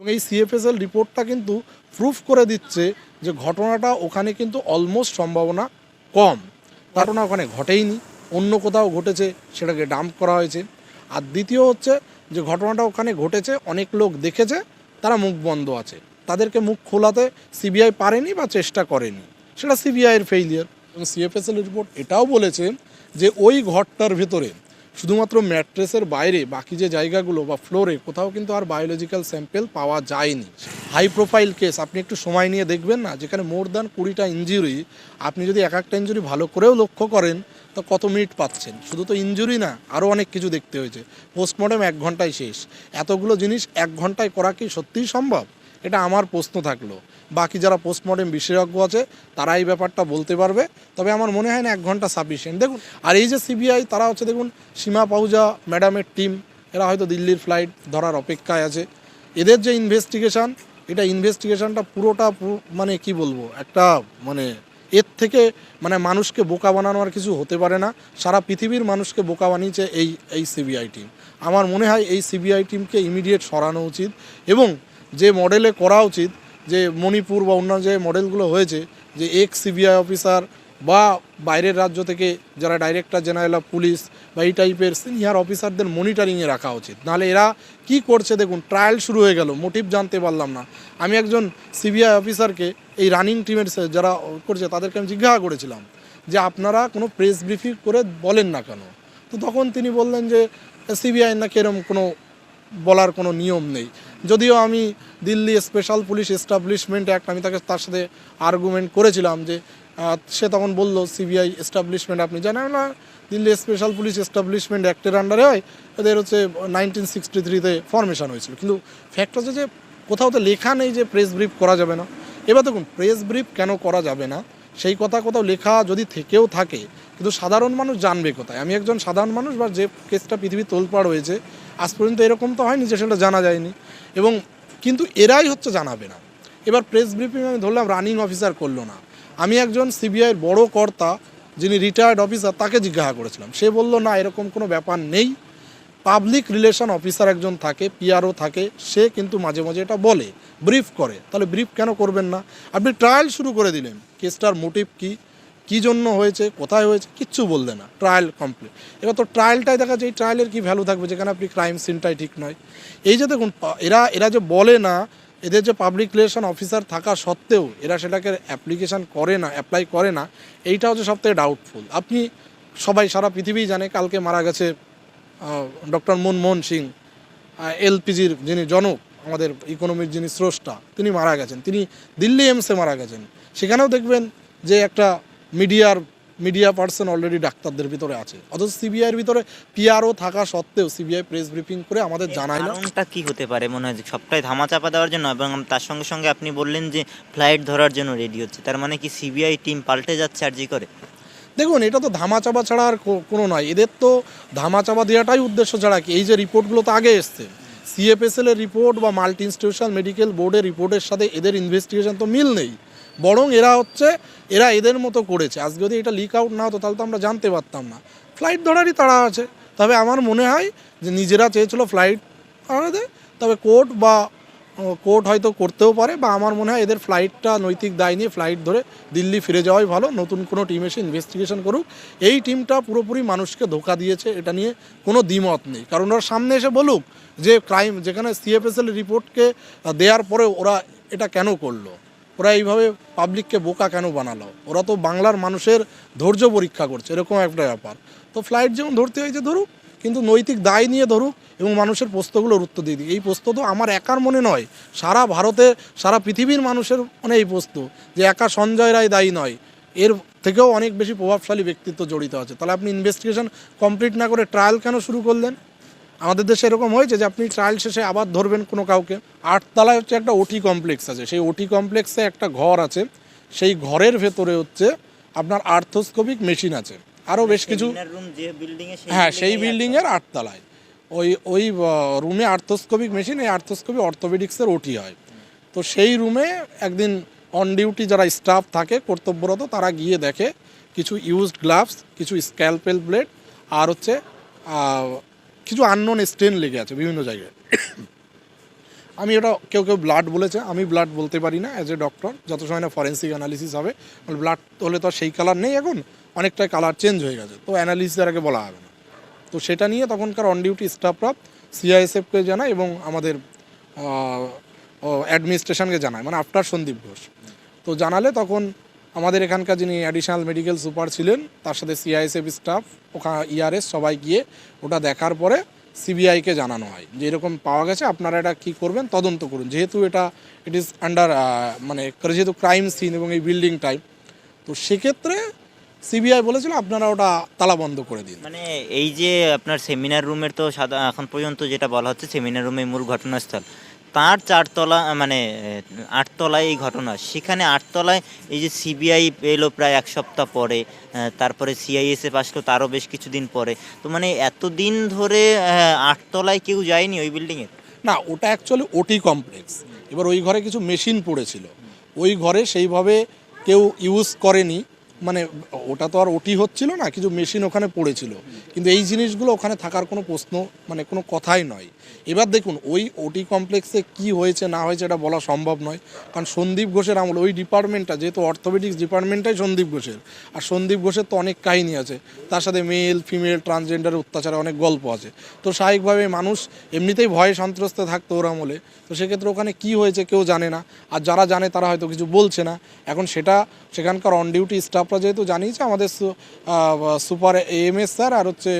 এবং এই সিএফএসএল রিপোর্টটা কিন্তু প্রুফ করে দিচ্ছে যে ঘটনাটা ওখানে কিন্তু অলমোস্ট সম্ভাবনা কম। ঘটনা ওখানে ঘটেইনি, অন্য কোথাও ঘটেছে সেটাকে ডাম্প করা হয়েছে। আর দ্বিতীয় হচ্ছে যে ঘটনাটা ওখানে ঘটেছে, অনেক লোক দেখেছে, তারা মুখ বন্ধ আছে। তাদেরকে মুখ খোলাতে সিবিআই পারেনি বা চেষ্টা করেনি। সেটা সিবিআইয়ের ফেইলিয়ার এবং সিএফএসএল রিপোর্ট এটাও বলেছে যে ওই ঘরটার ভেতরে শুধুমাত্র ম্যাট্রেসের বাইরে বাকি যে জায়গাগুলো বা ফ্লোরে কোথাও কিন্তু আর বায়োলজিক্যাল স্যাম্পেল পাওয়া যায়নি। হাই প্রোফাইল কেস, আপনি একটু সময় নিয়ে দেখবেন না, যেখানে মোর দ্যান কুড়িটা ইঞ্জুরি আপনি যদি এক একটা ইঞ্জুরি ভালো করেও লক্ষ্য করেন, তো কত মিনিট পাচ্ছেন? শুধু তো ইঞ্জুরি না আরও অনেক কিছু দেখতে হয়েছে। পোস্টমর্টম এক ঘন্টায় শেষ। এতগুলো জিনিস এক ঘন্টায় করা কি সত্যিই সম্ভব? এটা আমার প্রশ্ন থাকল। বাকি যারা পোস্টমর্টেম বিশেষজ্ঞ আছে, তারা এই ব্যাপারটা বলতে পারবে। তবে আমার মনে হয় না এক ঘণ্টা সাফিসিয়েন্ট দেখুন, আর এই যে সিবিআই তারা হচ্ছে দেখুন, সীমা পাহুজা ম্যাডামের টিম এরা হয়তো দিল্লির ফ্লাইট ধরার অপেক্ষায় আছে। এদের যে ইনভেস্টিগেশন এটা ইনভেস্টিগেশনটা পুরোটা পুরো- মানে কি বলব, একটা মানে এর থেকে মানে মানুষকে বোকা বানানো আর কিছু হতে পারে না। সারা পৃথিবীর মানুষকে বোকা বানিয়েছে এই এই সিবিআই টিম আমার মনে হয় এই সিবিআই টিমকে ইমিডিয়েট সরানো উচিত। এবং যে মডেলে করা উচিত, যে মণিপুর বা অন্যান্য যে মডেলগুলো হয়েছে, যে এক্স সিবিআই অফিসার বা বাইরের রাজ্য থেকে যারা ডাইরেক্টর জেনারেল অফ পুলিশ বা এই টাইপের সিনিয়র অফিসারদের মনিটরিংয়ে রাখা উচিত। নাহলে এরা কি করছে দেখুন ট্রায়াল শুরু হয়ে গেল মোটিভ জানতে পারলাম না। আমি একজন সিবিআই অফিসারকে এই রানিং টিমের যারা করছে, তাদেরকে আমি জিজ্ঞাসা করেছিলাম যে আপনারা কোনো প্রেস ব্রিফিং করে বলেন না কেন? তো তখন তিনি বললেন যে সিবিআই নাকি এরম কোনো বলার কোনো নিয়ম নেই। যদিও আমি Delhi special police establishment act আমি তাকে তার সাথে আর্গুমেন্ট করেছিলাম যে সে তখন বলল সিবিআই এস্টাবলিশমেন্ট আপনি জানেন না, দিল্লি স্পেশাল পুলিশ এস্টাবলিশমেন্ট অ্যাক্টের আন্ডারে হয়, এদের হচ্ছে নাইনটিন সিক্সটি থ্রিতে ফরমেশন হয়েছিল। কিন্তু ফ্যাক্ট হচ্ছে যে, কোথাও তো লেখা নেই যে প্রেস ব্রিফ করা যাবে না। এবার দেখুন প্রেস ব্রিফ কেন করা যাবে না? সেই কথা কোথাও লেখা যদি থেকেও থাকে, কিন্তু সাধারণ মানুষ জানবে কোথায়? আমি একজন সাধারণ মানুষ বা যে কেসটা পৃথিবী তোলপাড় হয়েছে আজ পর্যন্ত এরকম তো হয়নি যে সেটা জানা যায়নি। এবং কিন্তু এরাই হচ্ছে জানাবে না। এবার প্রেস ব্রিফিং আমি ধরলাম রানিং অফিসার করল না। আমি একজন সিবিআইয়ের বড় কর্তা, যিনি রিটায়ার্ড অফিসার তাকে জিজ্ঞাসা করেছিলাম। সে বলল, না, এরকম কোনো ব্যাপার নেই। পাবলিক রিলেশন অফিসার একজন থাকে পিআরও থাকে। সে কিন্তু মাঝে মাঝে এটা বলে ব্রিফ করে। তাহলে ব্রিফ কেন করবেন না? আপনি ট্রায়াল শুরু করে দিলেন। কেসটার মোটিভ কী? কী জন্য হয়েছে, কোথায় হয়েছে, কিচ্ছু বললে না। ট্রায়াল কমপ্লিট এবার তো ট্রায়ালটাই দেখা যায়, এই ট্রায়ালের কী ভ্যালু থাকবে, যেখানে আপনি ক্রাইম সিনটাই ঠিক নয়। এই যে দেখুন এরা এরা যে বলে না, এদের যে পাবলিক রিলেশন অফিসার থাকা সত্ত্বেও এরা সেটাকে অ্যাপ্লিকেশান করে না অ্যাপ্লাই করে না, এইটা হচ্ছে সবথেকে ডাউটফুল আপনি সবাই সারা পৃথিবী জানে, কালকে মারা গেছে ডক্টর মনমোহন সিং এলপিজির যিনি জনক, আমাদের ইকোনমির যিনি স্রষ্টা, তিনি মারা গেছেন। তিনি দিল্লি এমসে মারা গেছেন। সেখানেও দেখবেন যে একটা মিডিয়ার মিডিয়া পার্সন অলরেডি ডাক্তারদের ভিতরে আছে। অথচ সিবিআইয়ের ভিতরে পিআরও থাকা সত্ত্বেও সিবিআই প্রেস ব্রিফিং করে আমাদের জানায় না। কারণটা কি হতে পারে? মনে হয় যে সবটাই ধামাচাপা দেওয়ার জন্য এবং তার সঙ্গে সঙ্গে আপনি বললেন যে ফ্লাইট ধরার জন্য রেডি হচ্ছে। তার মানে কি সিবিআই টিম পাল্টে যাচ্ছে আর জি করে? দেখুন এটা তো ধামাচাপা ছাড়া আর কোনো নয়। এদের তো ধামাচাপা দেওয়াটাই উদ্দেশ্য ছাড়া কি? এই যে রিপোর্টগুলো তো আগে এসছে। সিএফএসএল এর রিপোর্ট বা মাল্টি ইনস্টিটিউশনাল মেডিকেল বোর্ডের রিপোর্টের সাথে এদের ইনভেস্টিগেশন তো মিল নেই। বরং এরা হচ্ছে, এরা এদের মতো করেছে। আজ যদি এটা লিক আউট না হতো, তাহলে তো আমরা জানতে পারতাম না। ফ্লাইট ধরারই তারা আছে। তবে আমার মনে হয় যে নিজেরা চেয়েছিল ফ্লাইট ধরাতে। তবে কোর্ট বা কোর্ট হয়তো করতেও পারে বা আমার মনে হয় এদের ফ্লাইটটা নৈতিক দায় নিয়ে ফ্লাইট ধরে দিল্লি ফিরে যাওয়াই ভালো। নতুন কোনো টিম এসে ইনভেস্টিগেশন করুক। এই টিমটা পুরোপুরি মানুষকে ধোকা দিয়েছে, এটা নিয়ে কোনো দ্বিমত নেই। কারণ ওরা সামনে এসে বলুক যে ক্রাইম যেখানে সিএফএসএল রিপোর্টকে দেওয়ার পরে ওরা এটা কেন করল। ওরা এইভাবে পাবলিককে বোকা কেন বানালো? ওরা তো বাংলার মানুষের ধৈর্য পরীক্ষা করছে, এরকম একটা ব্যাপার। তো ফ্লাইট যেমন ধরতে হয়েছে ধরুক, কিন্তু নৈতিক দায় নিয়ে ধরুক এবং মানুষের প্রশ্নগুলোর উত্তর দিয়ে দিক এই প্রশ্ন তো আমার একার মনে নয়, সারা ভারতে, সারা পৃথিবীর মানুষের মানে এই প্রশ্ন যে একা সঞ্জয় রায় দায়ী নয়। এর থেকেও অনেক বেশি প্রভাবশালী ব্যক্তিত্ব জড়িত আছে। তাহলে আপনি ইনভেস্টিগেশন কমপ্লিট না করে ট্রায়াল কেন শুরু করলেন? আমাদের দেশে এরকম হয়েছে যে আপনি ট্রায়াল শেষে আবার ধরবেন কোনো কাউকে। আটতলায় হচ্ছে একটা ওটি কমপ্লেক্স আছে। সেই ওটি কমপ্লেক্সে একটা ঘর আছে। সেই ঘরের ভেতরে হচ্ছে আপনার আর্থোস্কোপিক মেশিন আছে। আরও বেশ কিছু হ্যাঁ সেই বিল্ডিংয়ের আটতলায় ওই ওই রুমে আর্থোস্কোপিক মেশিন এই আর্থোস্কোপি অর্থোপেডিক্সের ওটি হয়। তো সেই রুমে একদিন অন ডিউটি যারা স্টাফ থাকে কর্তব্যরত তারা গিয়ে দেখে কিছু ইউজড গ্লাভস কিছু স্ক্যালপেল ব্লেড আর হচ্ছে কিছু আননোন স্টেন লেগে আছে বিভিন্ন জায়গায়। আমি ওটা কেউ কেউ ব্লাড বলেছে, আমি ব্লাড বলতে পারি না অ্যাজ এ ডক্টর যত সময় না ফরেন্সিক অ্যানালিসিস হবে ব্লাড হলে তো আর সেই কালার নেই এখন অনেকটাই কালার চেঞ্জ হয়ে গেছে, তো অ্যানালিসিসের আগে বলা হবে না। তো সেটা নিয়ে তখনকার অন ডিউটি স্টাফরা সিআইএসএফকে জানায় এবং আমাদের অ্যাডমিনিস্ট্রেশনকে জানায় মানে আফটার সন্দীপ ঘোষ। তো জানালে তখন আমাদের এখানকার যিনি অ্যাডিশনাল মেডিকেল সুপার ছিলেন, তার সাথে সিআইএসএফ স্টাফ ওখানে ইআরএস সবাই গিয়ে ওটা দেখার পরে সিবিআইকে জানানো হয় যে এরকম পাওয়া গেছে, আপনারা এটা কী করবেন, তদন্ত করুন। যেহেতু এটা ইট ইজ আন্ডার মানে যেহেতু ক্রাইম সিন এবং এই বিল্ডিং টাইপ তো সেক্ষেত্রে সিবিআই বলেছিল আপনারা ওটা তালা বন্ধ করে দিন। মানে এই যে আপনার সেমিনার রুমের তো সাদা এখন পর্যন্ত যেটা বলা হচ্ছে সেমিনার রুমে মূল ঘটনাস্থল তার চারতলা মানে আটতলায় এই ঘটনা। সেখানে আটতলায় এই যে সিবিআই এলো প্রায় এক সপ্তাহ পরে তারপরে সিআইএসএফ আসলো তারও বেশ কিছুদিন পরে। তো মানে এতদিন ধরে আটতলায় কেউ যায়নি ওই বিল্ডিংয়ে না, ওটা অ্যাকচুয়ালি ওটি কমপ্লেক্স এবার ওই ঘরে কিছু মেশিন পড়েছিল। ওই ঘরে সেইভাবে কেউ ইউজ করেনি। মানে ওটা তো আর ওটি হচ্ছিল না, কিছু মেশিন ওখানে পড়েছিল। কিন্তু এই জিনিসগুলো ওখানে থাকার কোনো প্রশ্ন মানে কোনো কথাই নয়। এবার দেখুন, ওই ওটি কমপ্লেক্সে কি হয়েছে, না হয়েছে এটা বলা সম্ভব নয়। কারণ সন্দীপ ঘোষের আমল, ওই ডিপার্টমেন্টটা যেহেতু অর্থোপেডিক্স ডিপার্টমেন্টটাই সন্দীপ ঘোষের। আর সন্দীপ ঘোষের তো অনেক কাহিনী আছে। তার সাথে মেল ফিমেল ট্রান্সজেন্ডারের অত্যাচারে অনেক গল্প আছে। তো স্বাভাবিকভাবে মানুষ এমনিতেই ভয়ে সন্ত্রস্ত থাকতো ওর আমলে। তো সেক্ষেত্রে ওখানে কি হয়েছে কেউ জানে না। আর যারা জানে তারা হয়তো কিছু বলছে না। এখন সেটা, সেখানকার অন ডিউটি স্টাফরা যেহেতু জানিয়েছে আমাদের সুপার এএমএস স্যার আর হচ্ছে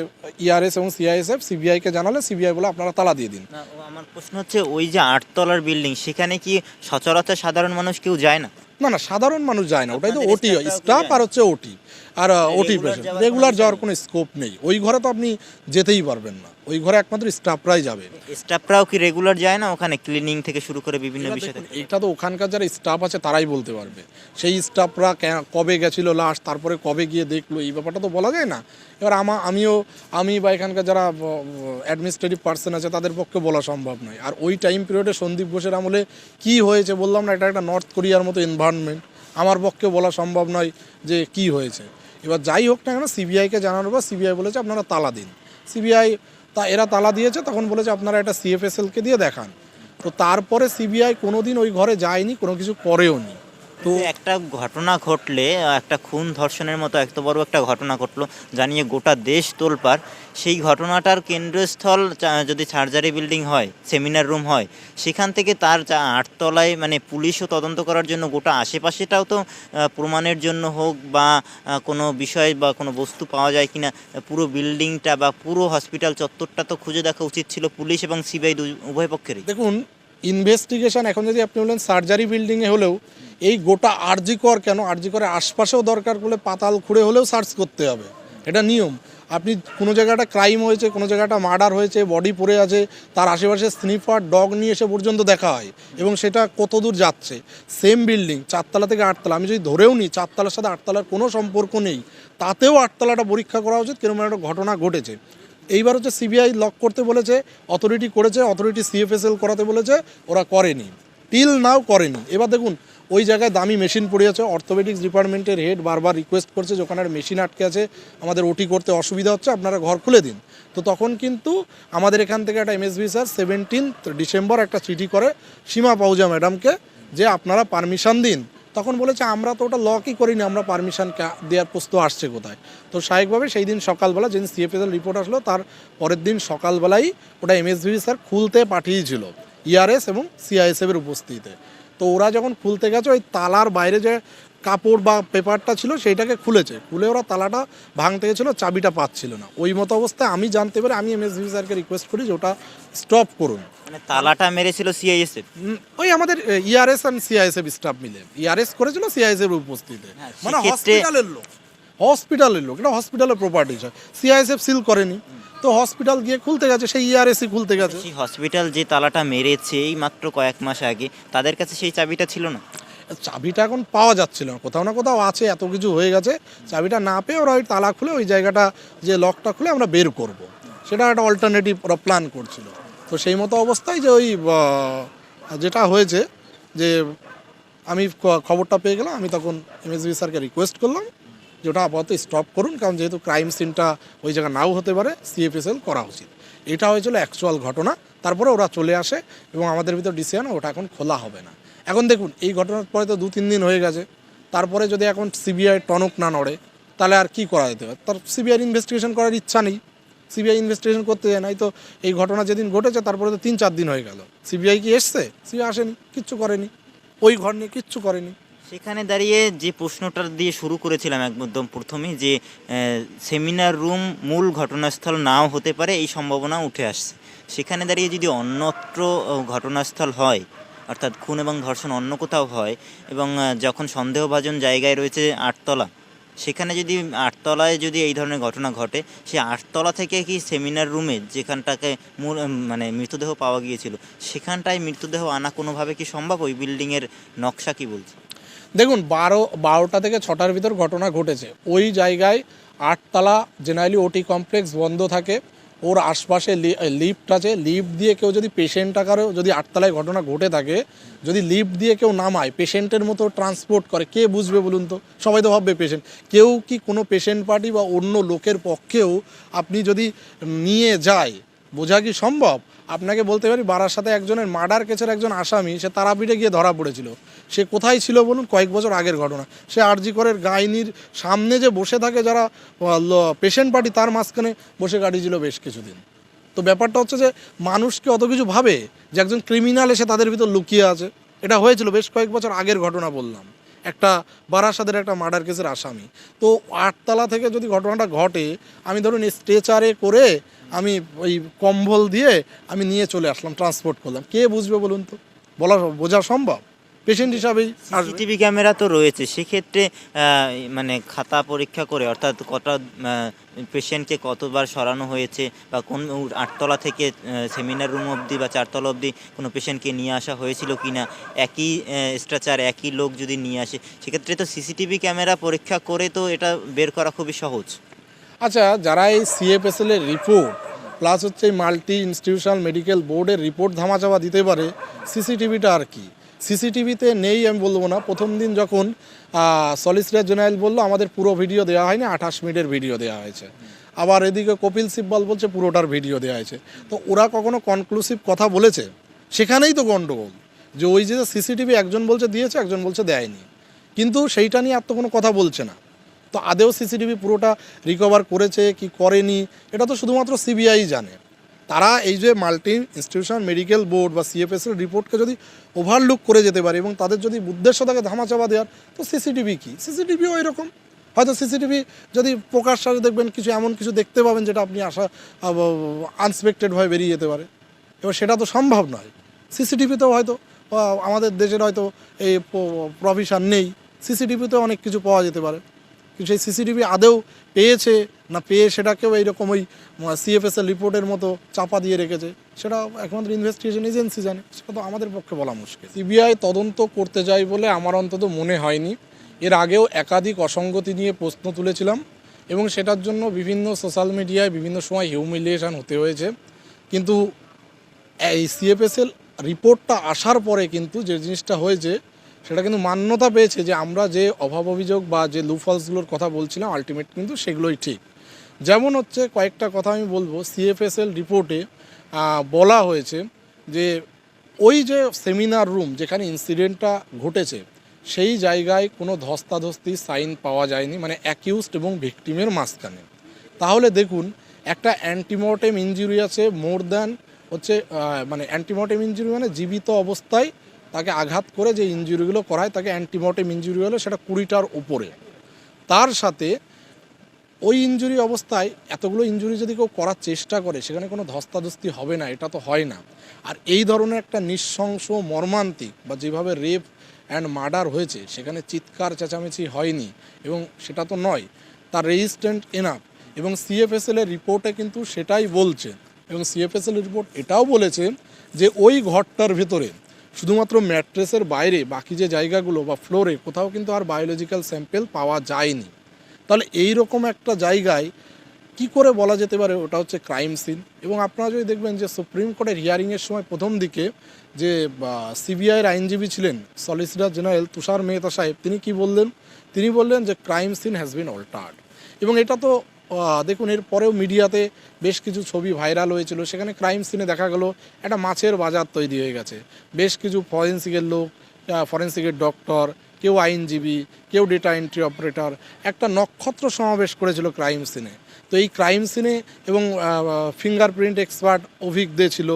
ইআরএস এবং সিআইএসএফ সিবিআইকে জানালে সিবিআই বলে আপনারা তালা দিয়ে দিন। আমার প্রশ্ন হচ্ছে, ওই যে আটতলার বিল্ডিং সেখানে কি সচরাচর সাধারণ মানুষ কেউ যায় না? না না সাধারণ মানুষ যায় না ওটাই তো ওটি স্টাফ আর হচ্ছে ওটি আর ওটি পেশেন্ট রেগুলার যাওয়ার কোনো স্কোপ নেই। ওই ঘরে তো আপনি যেতেই পারবেন না ওই ঘরে একমাত্র স্টাফরাই যাবে। স্টাফরাও কি রেগুলার যায় না? ওখানে ক্লিনিং থেকে শুরু করে বিভিন্ন বিষয় এটা তো ওখানকার যারা স্টাফ আছে তারাই বলতে পারবে সেই স্টাফরা কবে গেছিল লাস্ট তারপরে কবে গিয়ে দেখল এই ব্যাপারটা তো বলা যায় না। এবার আমা আমিও আমি বা এখানকার যারা অ্যাডমিনিস্ট্রেটিভ পার্সন আছে তাদের পক্ষে বলা সম্ভব নয়। আর ওই টাইম পিরিয়ডে সন্দীপ ঘোষের আমলে কি হয়েছে বললাম না এটা একটা নর্থ কোরিয়ার মতো এনভায়রনমেন্ট আমার পক্ষে বলা সম্ভব নয় যে কি হয়েছে। এবার যাই হোক না কেন সিবিআইকে জানানোর পর সিবিআই বলেছে আপনারা তালা দিন। সিবিআই তা, এরা তালা দিয়েছে, তখন বলেছে আপনারা এটা সিএফএসএলকে দিয়ে দেখান। তো তারপরে সিবিআই কোনো দিন ওই ঘরে যায়নি, কোনো কিছু করেও নি তো একটা ঘটনা ঘটলে, একটা খুন ধর্ষণের মতো এত বড় একটা ঘটনা ঘটলো জানিয়ে গোটা দেশ তোলপার সেই ঘটনাটার কেন্দ্রস্থল যদি সার্জারি বিল্ডিং হয়, সেমিনার রুম হয়, সেখান থেকে তার আটতলায় মানে পুলিশও তদন্ত করার জন্য গোটা আশেপাশেটাও তো প্রমাণের জন্য হোক বা কোনো বিষয় বা কোনো বস্তু পাওয়া যায় কিনা, পুরো বিল্ডিংটা বা পুরো হসপিটাল চত্বরটা তো খুঁজে দেখা উচিত ছিল পুলিশ এবং সিবিআই উভয় পক্ষেরই। দেখুন, ইনভেস্টিগেশন, এখন যদি আপনি বলেন সার্জারি বিল্ডিংয়ে হলেও এই গোটা আরজি কর কেন? আরজি করে আশপাশেও দরকার করলে পাতাল খুঁড়ে হলেও সার্চ করতে হবে। এটা নিয়ম। আপনি কোনো জায়গাটা ক্রাইম হয়েছে, কোনো জায়গাটা মার্ডার হয়েছে বডি পড়ে আছে, তার আশেপাশে স্নিফার ডগ নিয়ে এসে পর্যন্ত দেখা হয় এবং সেটা কত দূর যাচ্ছে? সেম বিল্ডিং চারতলা থেকে আটতলা। আমি যদি ধরেও নিই, চারতলার সাথে আটতলার কোনো সম্পর্ক নেই, তাতেও আটতলাটা পরীক্ষা করা উচিত কীরকম একটা ঘটনা ঘটেছে। এইবার হচ্ছে সিবিআই লক করতে বলেছে অথরিটি করেছে অথরিটি সিএফএসএল করাতে বলেছে, ওরা করেনি। টিল নাও করেনি। এবার দেখুন ওই জায়গায় দামি মেশিন পড়ে আছে। অর্থোপেডিক্স ডিপার্টমেন্টের হেড বারবার রিকোয়েস্ট করছে যে ওখানে মেশিন আটকে আছে, আমাদের ওটি করতে অসুবিধা হচ্ছে, আপনারা ঘর খুলে দিন। তো তখন কিন্তু আমাদের এখান থেকে একটা এমএসবি স্যার সেভেন্টিন্থ ডিসেম্বর একটা চিঠি করে সীমা পাউজা ম্যাডামকে যে আপনারা পারমিশন দিন। তখন বলেছে, আমরা তো ওটা লকই করিনি, আমরা পারমিশন দেওয়ার প্রস্ত আসছে কোথায়? তো স্বাভাবিকভাবে সেই দিন সকালবেলা যেদিন সিএফএসএল রিপোর্ট আসলো, তার পরের দিন সকালবেলাই ওটা এমএসবি স্যার খুলতে পাঠিয়েছিল ইআরএস এবং সিআইএসএফ এর উপস্থিতিতে। তো ওরা যখন খুলতে গেছে ওই তালার বাইরে যে কাপড় বা পেপারটা ছিল সেইটাকে খুলেছে। খুলে ওরা তালাটা ভাঙতে গেছিল চাবিটা পাচ্ছিল না। ওই মতো অবস্থায় আমি জানতে পারি আমি এমএসবি স্যারকে রিকোয়েস্ট করি যে ওটা স্টপ করুন। মানে তালাটা মেরেছিল সিআইএসএফ ওই আমাদের ইআরএস অ্যান্ড সিআইএসএফ স্টাফ মিলে। ইআরএস করেছিল সিআইএসএফ উপস্থিতিতে। হ্যাঁ, মানে হসপিটালের লোক। হসপিটালের লোক এটা হসপিটালের প্রপার্টি সিআইএসএফ সিল করেনি। তো হসপিটাল গিয়ে খুলতে গেছে সেই ইআরএসই খুলতে গেছে। সেই হসপিটাল যে তালাটা মেরেছে এই মাত্র কয়েক মাস আগে তাদের কাছে সেই চাবিটা ছিল না? চাবিটা এখন পাওয়া যাচ্ছিল না কোথাও না কোথাও আছে এত কিছু হয়ে গেছে। চাবিটা না পেয়ে ওরা ওই তালা খুলে ওই জায়গাটা যে লকটা খুলে আমরা বের করব। সেটা একটা অল্টারনেটিভ ওরা প্ল্যান করছিল। তো সেই মতো অবস্থায় যে ওই যেটা হয়েছে যে আমি খবরটা পেয়ে গেলাম আমি তখন এমএসবি স্যারকে রিকোয়েস্ট করলাম। যে ওটা আপাতত স্টপ করুন, কারণ যেহেতু ক্রাইম সিনটা ওই জায়গা নাও হতে পারে সিএফএসএল করা উচিত। এটা হয়েছিল অ্যাকচুয়াল ঘটনা, তারপরে ওরা চলে আসে এবং আমাদের ভিতর ডিসিশন ওটা এখন খোলা হবে না। এখন দেখুন, এই ঘটনার পরে তো দু তিন দিন হয়ে গেছে। তারপরে যদি এখন সিবিআই টনক না নড়ে, তাহলে আর কি করা যেতে পারে? তার সিবিআই ইনভেস্টিগেশন করার ইচ্ছা নেই। সিবিআই ইনভেস্টিগেশন করতে যায় নাই তো এই ঘটনা যেদিন ঘটেছে, তারপরে তো তিন চার দিন হয়ে গেল। সিবিআই কি এসছে? সিবিআই আসেনি, কিচ্ছু করেনি। ওই ঘর নিয়ে কিচ্ছু করেনি। সেখানে দাঁড়িয়ে যে প্রশ্নটা দিয়ে শুরু করেছিলাম একদম প্রথমেই যে সেমিনার রুম মূল ঘটনাস্থল নাও হতে পারে, এই সম্ভাবনা উঠে আসছে। সেখানে দাঁড়িয়ে যদি অন্যত্র ঘটনাস্থল হয়, অর্থাৎ খুন এবং ধর্ষণ অন্য কোথাও হয়, এবং যখন সন্দেহভাজন জায়গায় রয়েছে আটতলা, সেখানে যদি আটতলায় যদি এই ধরনের ঘটনা ঘটে, সে আটতলা থেকে কি সেমিনার রুমে যেখানটাকে মূল মানে মৃতদেহ পাওয়া গিয়েছিল, সেখানটায় মৃতদেহ আনা কোনোভাবে কি সম্ভব? ওই বিল্ডিংয়ের নকশা কি বলছে? দেখুন, বারো, বারোটা থেকে ছটার ভিতর ঘটনা ঘটেছে। ওই জায়গায় আটতলা জেনারেলি ওটি কমপ্লেক্স বন্ধ থাকে। ওর আশপাশে লিফট আছে। লিফট দিয়ে কেউ যদি পেশেন্ট আকারেও যদি আটতলায় ঘটনা ঘটে থাকে, যদি লিফট দিয়ে কেউ নামায় পেশেন্টের মতো ট্রান্সপোর্ট করে, কে বুঝবে বলুন তো? সবাই তো ভাববে পেশেন্ট কেউ কি কোনো পেশেন্ট পার্টি বা অন্য লোকের পক্ষেও আপনি যদি নিয়ে যায়, বোঝা কি সম্ভব? আপনাকে বলতে পারি বারার সাথে একজনের মার্ডার কেসের একজন আসামি, সে তারাপীঠে গিয়ে ধরা পড়েছিল। সে কোথায় ছিল বলুন? কয়েক বছর আগের ঘটনা। সে আরজি করের গাইনির সামনে যে বসে থাকে যারা পেশেন্ট পার্টি তার মাঝখানে বসে কাটিয়েছিল বেশ কিছুদিন। তো ব্যাপারটা হচ্ছে যে মানুষকে অত কিছু ভাবে যে একজন ক্রিমিনাল এসে তাদের ভিতর লুকিয়ে আছে। এটা হয়েছিল বেশ কয়েক বছর আগের ঘটনা বললাম। একটা বারাসাদের একটা মার্ডার কেসের আসামি। তো আটতলা থেকে যদি ঘটনাটা ঘটে, আমি ধরুন স্ট্রেচারে করে আমি ওই কম্বল দিয়ে আমি নিয়ে চলে আসলাম ট্রান্সপোর্ট করলাম। কে বুঝবে বলুন তো? বলা বোঝা সম্ভব? পেশেন্ট হিসাবেই সিসিটিভি ক্যামেরা তো রয়েছে, সেক্ষেত্রে মানে খাতা পরীক্ষা করে, অর্থাৎ কটা পেশেন্টকে কতবার সরানো হয়েছে বা কোন আটতলা থেকে সেমিনার রুম অবধি বা চারতলা অবধি কোনো পেশেন্টকে নিয়ে আসা হয়েছিল কি না একই স্ট্রাচার একই লোক যদি নিয়ে আসে, সেক্ষেত্রে তো সিসিটিভি ক্যামেরা পরীক্ষা করে তো এটা বের করা খুবই সহজ। আচ্ছা যারা এই সিএফএসএল এর রিপোর্ট প্লাস হচ্ছে মাল্টি ইনস্টিটিউশনাল মেডিকেল বোর্ডের রিপোর্ট ধামাচাপা দিতে পারে সিসিটিভিটা আর কি? সিসিটিভিতে নেই, আমি বলব না। প্রথম দিন যখন সলিসিটার জেনারেল বলল, আমাদের পুরো ভিডিও দেওয়া হয়নি, আঠাশ মিনিটের ভিডিও দেওয়া হয়েছে। আবার এদিকে কপিল সিব্বল বলছে, পুরোটার ভিডিও দেওয়া হয়েছে। তো ওরা কখনো কনক্লুসিভ কথা বলেছে? সেখানেই তো গণ্ডগোল। যে ওই যে সিসিটিভি একজন বলছে, দিয়েছে, একজন বলছে, দেয়নি। কিন্তু সেইটা নিয়ে আর তো কোনো কথা বলছে না। তো আদেও সিসিটিভি পুরোটা রিকভার করেছে, কি করেনি, এটা তো শুধুমাত্র সিবিআই জানে। তারা এই যে মাল্টি ইনস্টিটিউশন, মেডিকেল বোর্ড বা সিএফএসের রিপোর্টকে যদি ওভারলুক করে যেতে পারে এবং তাদের যদি উদ্দেশ্য থাকে ধামাচাপা দেওয়ার, তো সিসিটিভি কি? সিসিটিভিও এরকম। হয়তো সিসিটিভি যদি প্রকাশ প্রকাশ্যে দেখবেন কিছু এমন কিছু দেখতে পাবেন যেটা আপনি আশা আনসপেক্টেডভাবে বেরিয়ে যেতে পারে। এবার সেটা তো সম্ভব নয়। সিসিটিভিতেও হয়তো আমাদের দেশের হয়তো এই প্রভিশন নেই। সিসিটিভিতেও অনেক কিছু পাওয়া যেতে পারে। সেই সিসিটিভি আদেও পেয়েছে? না পেয়ে সেটাকেও এইরকম ওই সিএফএসএল রিপোর্টের মতো চাপা দিয়ে রেখেছে? সেটা একমাত্র ইনভেস্টিগেশন এজেন্সি জানে। সেটা তো আমাদের পক্ষে বলা মুশকিল। সিবিআই তদন্ত করতে যায় বলে আমার অন্তত মনে হয়নি। এর আগেও একাধিক অসঙ্গতি নিয়ে প্রশ্ন তুলেছিলাম এবং সেটার জন্য বিভিন্ন সোশ্যাল মিডিয়ায় বিভিন্ন সময় হিউমিলিয়েশন হতে হয়েছে। কিন্তু এই সিএফএসএল রিপোর্টটা আসার পরে কিন্তু যে জিনিসটা হয়েছে সেটা কিন্তু মান্যতা পেয়েছে যে আমরা যে অভাব অভিযোগ বা যে লুফলসগুলোর কথা বলছিলাম আলটিমেট কিন্তু সেগুলোই ঠিক। যেমন হচ্ছে কয়েকটা কথা আমি বলব। সিএফএসএল রিপোর্টে বলা হয়েছে যে ওই যে সেমিনার রুম যেখানে ইনসিডেন্টটা ঘটেছে, সেই জায়গায় কোনো ধস্তাধস্তি সাইন পাওয়া যায়নি মানে অ্যাকিউজড এবং ভিকটিমের মাঝখানে। তাহলে দেখুন, একটা অ্যান্টিমর্টেম ইঞ্জুরি আছে মোর দ্যান হচ্ছে মানে অ্যান্টিমর্টেম ইঞ্জুরি মানে জীবিত অবস্থায় তাকে আঘাত করে যে ইঞ্জুরিগুলো করায়, তাকে অ্যান্টিমর্টেম ইঞ্জুরি হলে সেটা কুড়িটার উপরে। তার সাথে ওই ইঞ্জুরি অবস্থায় এতগুলো ইঞ্জুরি যদি কেউ করার চেষ্টা করে, সেখানে কোনো ধস্তাধস্তি হবে না, এটা তো হয় না। আর এই ধরনের একটা নৃশংস মর্মান্তিক বা যেভাবে রেপ অ্যান্ড মার্ডার হয়েছে, সেখানে চিৎকার চেঁচামেচি হয়নি এবং সেটা তো নয়, তার রেজিস্ট্যান্ট এনাফ এবং সিএফএসএল এর রিপোর্টে কিন্তু সেটাই বলছে। এবং সিএফএসএল রিপোর্ট এটাও বলেছে যে ওই ঘরটার ভেতরে শুধুমাত্র ম্যাট্রেসের বাইরে বাকি যে জায়গাগুলো বা ফ্লোরে কোথাও কিন্তু আর বায়োলজিক্যাল স্যাম্পেল পাওয়া যায়নি। তাহলে এই রকম একটা জায়গায় কি করে বলা যেতে পারে ওটা হচ্ছে ক্রাইম সিন? এবং আপনারা যদি দেখবেন যে সুপ্রিম কোর্টের হিয়ারিংয়ের সময় প্রথম দিকে যে সিবিআইয়ের আইনজীবী ছিলেন সলিসিটার জেনারেল তুষার মেহতা সাহেব, তিনি কি বললেন? তিনি বললেন যে crime scene has been altered এবং এটা তো দেখুন, এর পরেও মিডিয়াতে বেশ কিছু ছবি ভাইরাল হয়েছিল। সেখানে ক্রাইম সিনে দেখা গেল, একটা মাছের বাজার তৈরি হয়ে গেছে। বেশ কিছু ফরেন্সিকের লোক ফরেন্সিকের ডক্টর কেউ আইনজীবী, কেউ ডেটা এন্ট্রি অপারেটর একটা নক্ষত্র সমাবেশ করেছিল ক্রাইম সিনে তো এই ক্রাইম সিনে এবং ফিঙ্গারপ্রিন্ট এক্সপার্ট অভিজ্ঞ ছিল।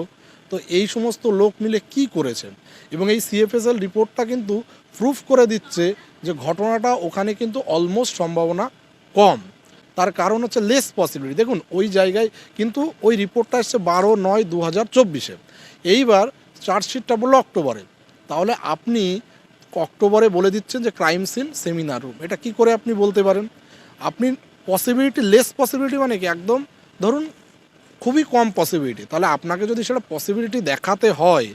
তো এই সমস্ত লোক মিলে কি করেছেন? এবং এই সিএফএসএল রিপোর্টটা কিন্তু প্রুফ করে দিচ্ছে যে ঘটনাটা ওখানে কিন্তু অলমোস্ট সম্ভাবনা কম। তার কারণ হচ্ছে লেস পসিবিলিটি দেখুন, ওই জায়গায় কিন্তু ওই রিপোর্টটা এসছে বারো নয় দু হাজার চব্বিশে। এইবার চার্জশিটটা বলল অক্টোবরে। তাহলে আপনি অক্টোবরে বলে দিচ্ছেন যে ক্রাইম সিন সেমিনার রুম এটা কি করে আপনি বলতে পারেন? আপনি পসিবিলিটি লেস পসিবিলিটি মানে কি? একদম ধরুন খুবই কম পসিবিলিটি তাহলে আপনাকে যদি সেটা পসিবিলিটি দেখাতে হয়,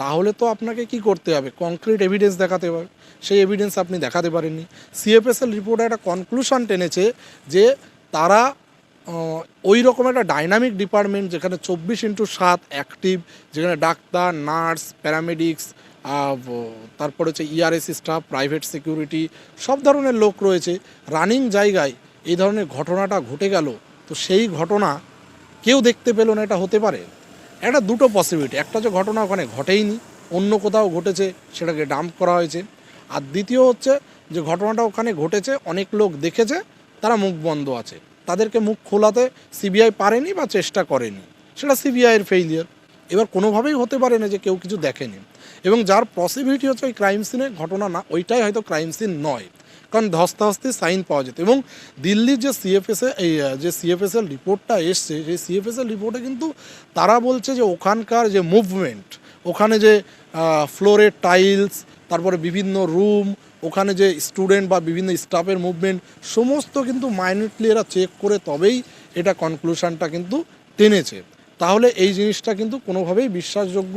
তাহলে তো আপনাকে কি করতে হবে? কংক্রিট এভিডেন্স দেখাতে হবে। সেই এভিডেন্স আপনি দেখাতে পারেননি। সিএফএসএল রিপোর্টে একটা কনক্লুশন টেনেছে যে তারা ওই রকম একটা ডাইনামিক ডিপার্টমেন্ট যেখানে চব্বিশ ইন্টু সাত অ্যাক্টিভ যেখানে ডাক্তার, নার্স প্যারামেডিক্স তারপরে হচ্ছে ইআরএসি স্টাফ প্রাইভেট সিকিউরিটি সব ধরনের লোক রয়েছে। রানিং জায়গায় এই ধরনের ঘটনাটা ঘটে গেল। তো সেই ঘটনা কেউ দেখতে পেল না, এটা হতে পারে। একটা দুটো পসিবিলিটি একটা যে ঘটনা ওখানে ঘটেইনি, অন্য কোথাও ঘটেছে, সেটাকে ডাম্প করা হয়েছে। আর দ্বিতীয় হচ্ছে যে ঘটনাটা ওখানে ঘটেছে, অনেক লোক দেখেছে, তারা মুখ বন্ধ আছে। তাদেরকে মুখ খোলাতে সিবিআই পারেনি বা চেষ্টা করেনি। সেটা সিবিআইয়ের ফেইলিয়ার এবার কোনোভাবেই হতে পারে না যে কেউ কিছু দেখেনি। এবং যার পসিবিলিটি হচ্ছে ওই ক্রাইম সিনের ঘটনা না, ওইটাই হয়তো ক্রাইম সিন নয়। কারণ ধস্তাধস্তি সাইন পাওয়া যেত। এবং দিল্লির যে সিএফএসএ এই যে সিএফএসএল রিপোর্টটা এসছে, সেই সিএফএসএল রিপোর্টে কিন্তু তারা বলছে যে ওখানকার যে মুভমেন্ট ওখানে যে ফ্লোরের টাইলস তারপরে বিভিন্ন রুম ওখানে যে স্টুডেন্ট বা বিভিন্ন স্টাফের মুভমেন্ট সমস্ত কিন্তু মাইনিটলি এরা চেক করে তবেই এটা কনক্লুশনটা কিন্তু টেনেছে। তাহলে এই জিনিসটা কিন্তু কোনোভাবেই বিশ্বাসযোগ্য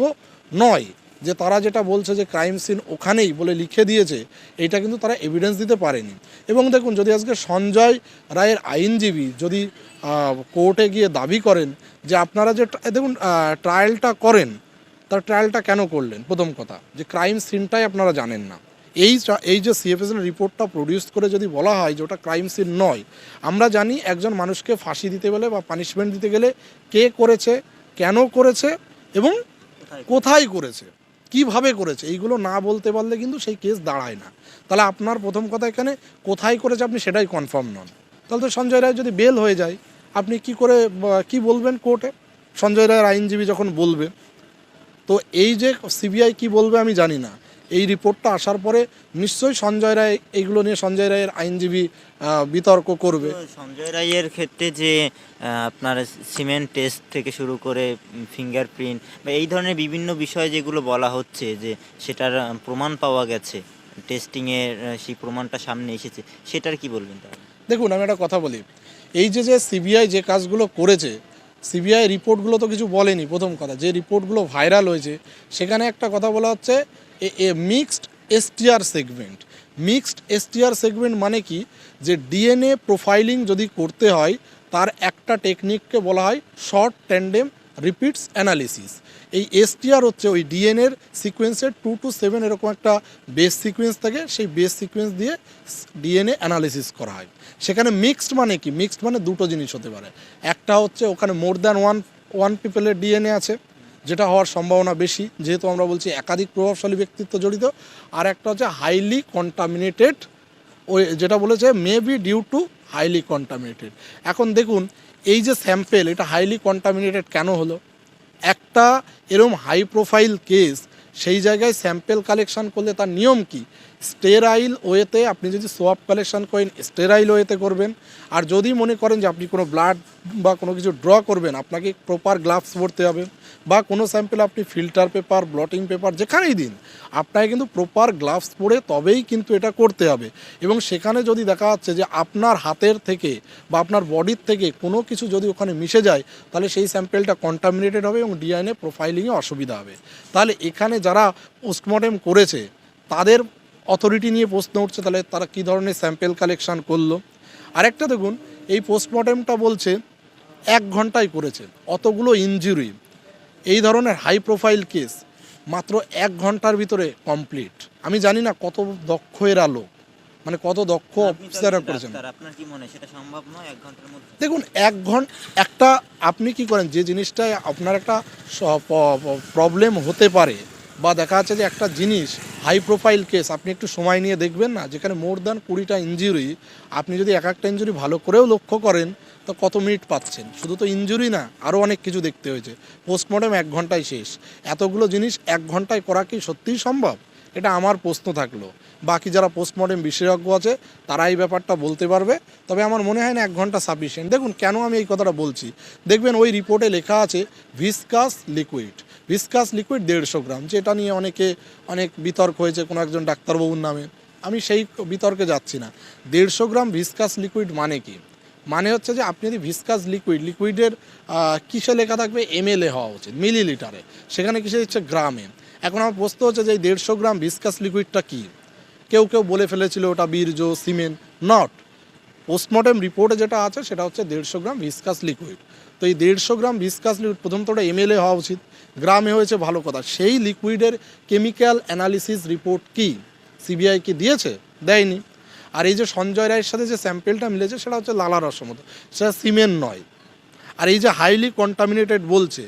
নয়। যে তারা যেটা বলছে যে ক্রাইম সিন ওখানেই বলে লিখে দিয়েছে এটা কিন্তু তারা এভিডেন্স দিতে পারেনি। এবং দেখুন যদি আজকে সঞ্জয় রায়ের আইনজীবী যদি কোর্টে গিয়ে দাবি করেন যে আপনারা যে দেখুন ট্রায়ালটা করেন তার ট্রায়ালটা কেন করলেন? প্রথম কথা যে ক্রাইম সিনটাই আপনারা জানেন না। এই এই যে সিএফএসএল রিপোর্টটা প্রডিউস করে যদি বলা হয় যে ওটা ক্রাইম সিন নয় আমরা জানি একজন মানুষকে ফাঁসি দিতে গেলে বা পানিশমেন্ট দিতে গেলে কে করেছে কেন করেছে এবং কোথায় করেছে? কীভাবে করেছে? এইগুলো না বলতে পারলে কিন্তু সেই কেস দাঁড়ায় না। তাহলে আপনার প্রথম কথা এখানে, কোথায় করেছে আপনি সেটাই কনফার্ম নন। তাহলে তো সঞ্জয় রায় যদি বেল হয়ে যায়, আপনি কি করে কি বলবেন কোর্টে? সঞ্জয় রায়ের আইনজীবী যখন বলবে, তো এই যে সিবিআই কি বলবে আমি জানি না। এই রিপোর্টটা আসার পরে নিশ্চয়ই সঞ্জয় রায় এইগুলো নিয়ে সঞ্জয় রায়ের আইনজীবী বিতর্ক করবে। সঞ্জয় রায়ের ক্ষেত্রে যে আপনার সিমেন্ট টেস্ট থেকে শুরু করে ফিঙ্গারপ্রিন্ট বা এই ধরনের বিভিন্ন বিষয় যেগুলো বলা হচ্ছে যে সেটার প্রমাণ পাওয়া গেছে টেস্টিংয়ের সেই প্রমাণটা সামনে এসেছে সেটার কি বলবেন তাহলে? দেখুন আমি একটা কথা বলি। এই যে যে সিবিআই যে কাজগুলো করেছে সিবিআই রিপোর্টগুলো তো কিছু বলেনি প্রথম কথা। যে রিপোর্টগুলো ভাইরাল হয়েছে সেখানে একটা কথা বলা হচ্ছে a mixed STR segment mixed STR segment মানে কি? যে ডিএনএ প্রোফাইলিং যদি করতে হয়, তার একটা টেকনিককে বলা হয় শর্ট ট্যান্ডেম রিপিটস অ্যানালিসিস এই এসটিআর হচ্ছে ওই ডিএনএর সিকোয়েন্সের টু টু সেভেন এরকম একটা বেস সিকোয়েন্স থাকে, সেই বেস সিকোয়েন্স দিয়ে ডিএনএ অ্যানালিসিস করা হয়। সেখানে মিক্সড মানে কি? মিক্সড মানে দুটো জিনিস হতে পারে। একটা হচ্ছে ওখানে মোর দ্যান ওয়ান ওয়ান পিপলের ডিএনএ আছে। যেটা হওয়ার সম্ভাবনা বেশি, যেহেতু আমরা বলছি একাধিক প্রভাবশালী ব্যক্তিত্ব জড়িত, আর একটা হচ্ছে হাইলি কন্টামিনেটেড ওই যেটা বলেছে may be due to highly contaminated এখন দেখুন, এই যে স্যাম্পেল এটা হাইলি কন্টামিনেটেড কেন হলো? একটা এরম হাই প্রোফাইল কেস সেই জায়গায় স্যাম্পেল কালেকশন করলে তার নিয়ম কি? স্টেরাইল ওয়েতে আপনি যদি সোয়াব কালেকশন করেন, স্টেরাইল ওয়েতে করবেন। আর যদি মনে করেন যে আপনি কোনো ব্লাড বা কোনো কিছু ড্র করবেন, আপনাকে প্রপার গ্লাভস পরতে হবে বা কোনো স্যাম্পেল আপনি ফিল্টার পেপার ব্লটিং পেপার যেখানেই দিন, আপনাকে কিন্তু প্রপার গ্লাভস পরে তবেই কিন্তু এটা করতে হবে। এবং সেখানে যদি দেখা যাচ্ছে যে আপনার হাতের থেকে বা আপনার বডির থেকে কোনো কিছু যদি ওখানে মিশে যায়, তাহলে সেই স্যাম্পেলটা কন্টামিনেটেড হবে এবং ডিএনএ প্রোফাইলিংয়ে অসুবিধা হবে। তাহলে এখানে যারা পোস্টমর্টেম করেছে, তাদের অথরিটি নিয়ে প্রশ্ন উঠছে তাহলে তারা কী ধরনের স্যাম্পেল কালেকশন করল? আরেকটা দেখুন এই পোস্টমর্টেমটা বলছে এক ঘন্টায় করেছে অতগুলো ইনজুরি এই ধরনের হাই প্রোফাইল কেস মাত্র এক ঘণ্টার ভিতরে কমপ্লিট আমি জানি না কত দক্ষ এরা লোক মানে কত দক্ষ অফিসাররা করেছেন। দেখুন এক ঘণ্টা একটা আপনি কি করেন যে জিনিসটায় আপনার একটা প্রবলেম হতে পারে বা দেখা যাচ্ছে যে একটা জিনিস হাই প্রোফাইল কেস আপনি একটু সময় নিয়ে দেখবেন না, যেখানে মোর দ্যান কুড়িটা ইঞ্জুরি আপনি যদি এক একটা ইঞ্জুরি ভালো করেও লক্ষ্য করেন, তো কত মিনিট পাচ্ছেন? শুধু তো ইঞ্জুরি না আরও অনেক কিছু দেখতে হয়েছে। পোস্টমর্টম এক ঘন্টায় শেষ। এতগুলো জিনিস এক ঘন্টায় করা কি সত্যিই সম্ভব? এটা আমার প্রশ্ন থাকল। বাকি যারা পোস্টমর্টেম বিশেষজ্ঞ আছে, তারা এই ব্যাপারটা বলতে পারবে। তবে আমার মনে হয় না এক ঘণ্টা সাফিসিয়েন্ট দেখুন, কেন আমি এই কথাটা বলছি? দেখবেন ওই রিপোর্টে লেখা আছে ভিসকাস লিকুইড ভিসকাস লিকুইড দেড়শো গ্রাম, যেটা নিয়ে অনেকে, অনেক বিতর্ক হয়েছে কোনো একজন ডাক্তারবাবুর নামে। আমি সেই বিতর্কে যাচ্ছি না। দেড়শো গ্রাম ভিসকাস লিকুইড মানে কি? মানে হচ্ছে যে আপনি যদি ভিসকাস লিকুইড লিকুইডের কিসে লেখা থাকবে? এমএলএ হওয়া উচিত মিলিলিটারে সেখানে কিসে দিচ্ছে? গ্রামে। এখন আমার প্রশ্ন হচ্ছে যে এই দেড়শো গ্রাম ভিসকাস লিকুইডটা কী? কেউ কেউ বলে ফেলেছিল ওটা বীর্য, সিমেন্ট, নট। পোস্টমর্টেম রিপোর্টে যেটা আছে সেটা হচ্ছে দেড়শো গ্রাম ভিসকাস লিকুইড তো এই দেড়শো গ্রাম ভিসকাস লিকুইড প্রথমত ওটা এমএলএ হওয়া উচিত। গ্রামে হয়েছে ভালো কথা। সেই লিকুইডের কেমিক্যাল অ্যানালিসিস রিপোর্ট কি? সিবিআই কি দিয়েছে? দেয়নি। আর এই যে সঞ্জয় রায়ের সাথে যে স্যাম্পেলটা মিলেছে, সেটা হচ্ছে লালা রসমত। সেটা সিমেন্ট নয়। আর এই যে হাইলি কন্টামিনেটেড বলছে,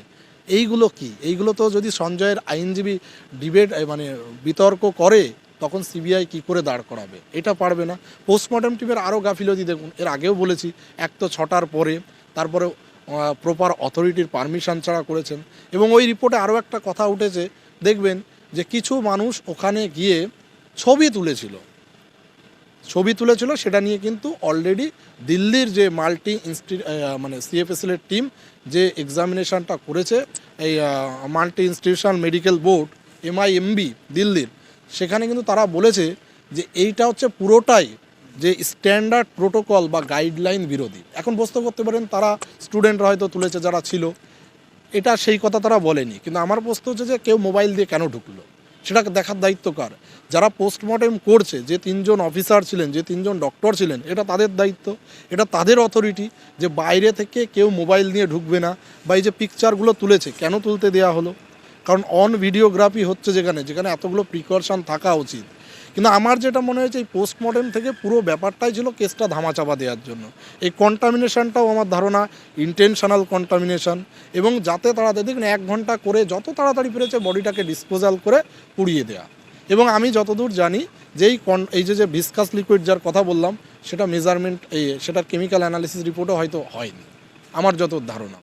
এইগুলো কি? এইগুলো তো যদি সঞ্জয়ের আইনজীবী ডিবেট মানে বিতর্ক করে, তখন সিবিআই কি করে দাঁড় করাবে? এটা পারবে না। পোস্টমর্টম টিমের আরও গাফিলতি দেখুন। এর আগেও বলেছি, এক তো ছটার পরে তারপরে প্রপার অথরিটির পারমিশন ছাড়া করেছেন। এবং ওই রিপোর্টে আরও একটা কথা উঠেছে, দেখবেন যে কিছু মানুষ ওখানে গিয়ে ছবি তুলেছিল। ছবি তুলেছিল, সেটা নিয়ে কিন্তু অলরেডি দিল্লির যে মাল্টি ইনস্টি মানে সিএফএসএলের টিম যে এক্সামিনেশনটা করেছে, এই multi institutional medical board MIMB দিল্লির, সেখানে কিন্তু তারা বলেছে যে এইটা হচ্ছে পুরোটাই যে স্ট্যান্ডার্ড প্রোটোকল বা গাইডলাইন বিরোধী। এখন বুঝতে করতে পারেন, তারা স্টুডেন্টরা হয়তো তুলেছে, যারা ছিল, এটা সেই কথা তারা বলেনি। কিন্তু আমার প্রশ্ন হচ্ছে যে, কেউ মোবাইল দিয়ে কেন ঢুকলো? সেটা দেখার দায়িত্ব কার? যারা পোস্টমর্টেম করছে, যে তিনজন অফিসার ছিলেন, যে তিনজন ডক্টর ছিলেন, এটা তাদের দায়িত্ব, এটা তাদের অথরিটি যে বাইরে থেকে কেউ মোবাইল নিয়ে ঢুকবে না, বা এই যে পিকচারগুলো তুলেছে, কেন তুলতে দেওয়া হলো? কারণ অন ভিডিওগ্রাফি হচ্ছে যেখানে যেখানে এতগুলো প্রিকশন থাকা উচিত। কিন্তু আমার যেটা মনে হয়েছে, এই পোস্টমর্টেম থেকে পুরো ব্যাপারটাই ছিল কেসটা ধামাচাপা দেওয়ার জন্য। এই কন্টামিনেশনটাও আমার ধারণা ইন্টেনশনাল কন্টামিনেশন এবং যাতে তাড়াতাড়ি, দেখুন, এক ঘণ্টা করে যত তাড়াতাড়ি পেরেছে বডিটাকে ডিসপোজাল করে পুড়িয়ে দেওয়া এবং আমি যতদূর জানি যে এই কন এই যে যে ভিসকাস লিকুইড যার কথা বললাম, সেটা মেজারমেন্ট এই সেটার কেমিক্যাল অ্যানালিসিস রিপোর্টও হয়তো হয়নি। আমার যত ধারণা।